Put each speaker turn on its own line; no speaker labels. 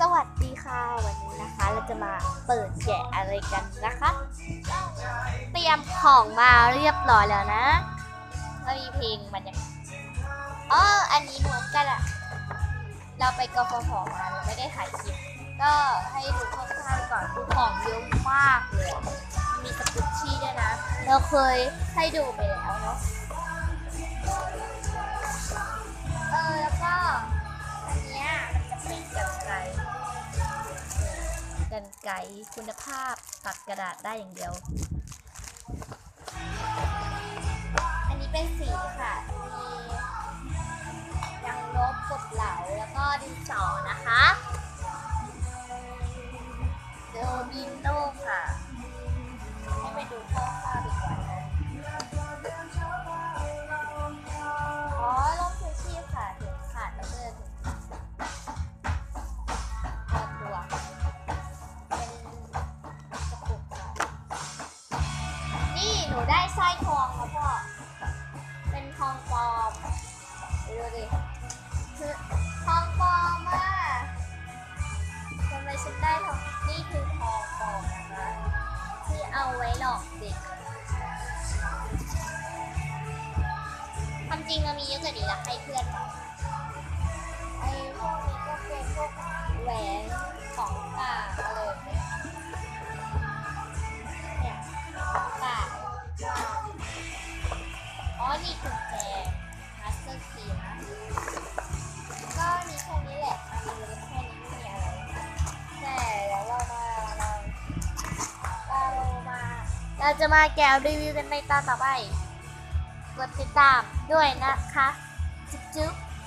สวัสดีค่ะวันนี้นะคะเราจะมาเปิดแกะอะไรกันนะคะ เตรียมของมาเรียบร้อยแล้วนะก็มีเพลงมันยังอ๋ออันนี้เหมือนกันอะเราไปกฟผมาเราไม่ได้ถ่ายคลิปก็ให้ดูคร่าวๆก่อนคือของเยอะมากเลยมีสกุชชี่ด้วยนะ เราเคยให้ดูไปแล้วเนาะ กันไกคุณภาพตัดกระดาษได้อย่างเดียว อันนี้เป็นสีค่ะ มียังลบกดเหลาแล้วก็ดินสอนะคะ เดลมิโนค่ะ หนูได้สร้อยทองแล้วพ่อ เป็นทองปลอมดูดิคือทองปลอมอะทำไมฉันได้ทองนี่คือทองปลอมนะคะที่เอาไว้หลอกเด็กความจริงมันมีเยอะกว่านี้ละให้เพื่อนมา กุญแจมาสเตอร์คีนะก็มีแค่นี้แหละอันนี้แค่นี้ไม่มีอะไรแต่เดี๋ยวเรามาเราเรามา เราจะมาแกะรีวิวกันในตอนต่อไปกดติดตามด้วยนะคะจุ๊บ